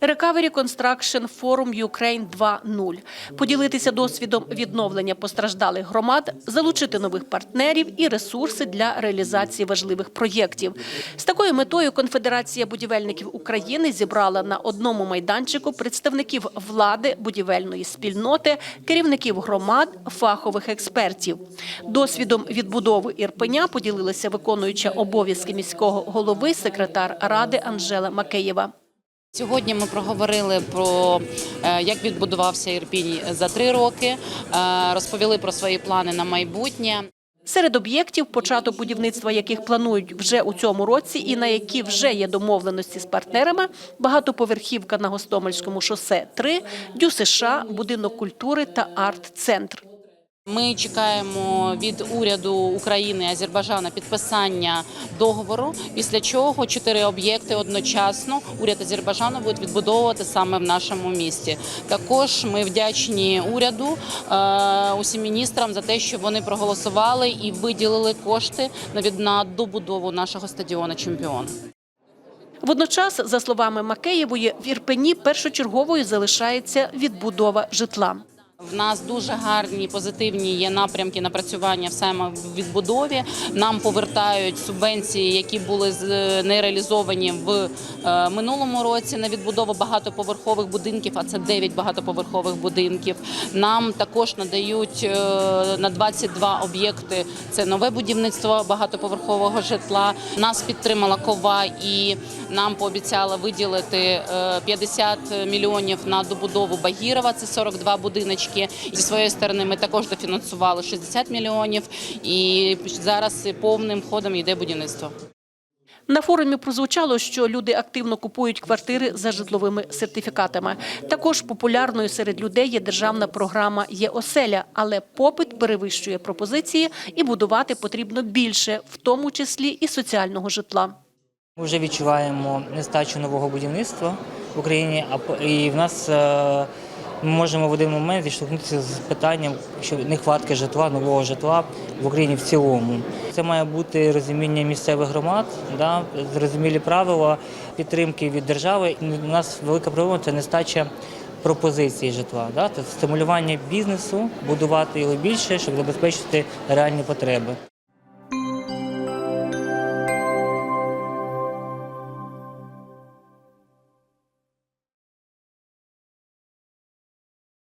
Recovery Construction Forum Ukraine 2.0. Поділитися досвідом відновлення постраждалих громад, залучити нових партнерів і ресурси для реалізації важливих проєктів. З такою метою Конфедерація будівельників України зібрала на одному майданчику представників влади, будівельної спільноти, керівників громад, фахових експертів. Досвідом відбудови Ірпеня поділилася виконуюча обов'язки міського голови, секретар ради Анжела Макеєва. Сьогодні ми проговорили про е, як відбудувався Ірпінь за три роки, е, розповіли про свої плани на майбутнє. Серед об'єктів, початок будівництва яких планують вже у цьому році, і на які вже є домовленості з партнерами, багатоповерхівка на Гостомельському шосе 3, Дю США, будинок культури та арт-центр. Ми чекаємо від уряду України і Азербайджана підписання договору. Після чого чотири об'єкти одночасно уряд Азербайджану буде відбудовувати саме в нашому місті. Також ми вдячні уряду е, усім міністрам за те, що вони проголосували і виділили кошти на добудову нашого стадіону Чемпіон. Водночас, за словами Макеєвої, в Ірпені першочерговою залишається відбудова житла. В нас дуже гарні позитивні є напрямки напрацювання в відбудові. Нам повертають субвенції, які були з- не реалізовані в е, минулому році на відбудову багатоповерхових будинків. А це 9 багатоповерхових будинків. Нам також надають е, на 22 об'єкти. Це нове будівництво багатоповерхового житла. Нас підтримала кова і нам пообіцяла виділити е, 50 мільйонів на добудову Багірова. Це 42 будиночки. Зі своєї сторони ми також дофінансували 60 мільйонів, і зараз повним ходом йде будівництво. На форумі прозвучало, що люди активно купують квартири за житловими сертифікатами. Також популярною серед людей є державна програма «Є оселя», але попит перевищує пропозиції і будувати потрібно більше, в тому числі і соціального житла. Ми вже відчуваємо нестачу нового будівництва в Україні, і в нас е, ми можемо в один момент зіштовхнутися з питанням, що нехватки житла, нового житла в Україні в цілому. Це має бути розуміння місцевих громад, да, зрозумілі правила підтримки від держави. У нас велика проблема це нестача пропозиції житла, да, це стимулювання бізнесу, будувати його більше, щоб забезпечити реальні потреби.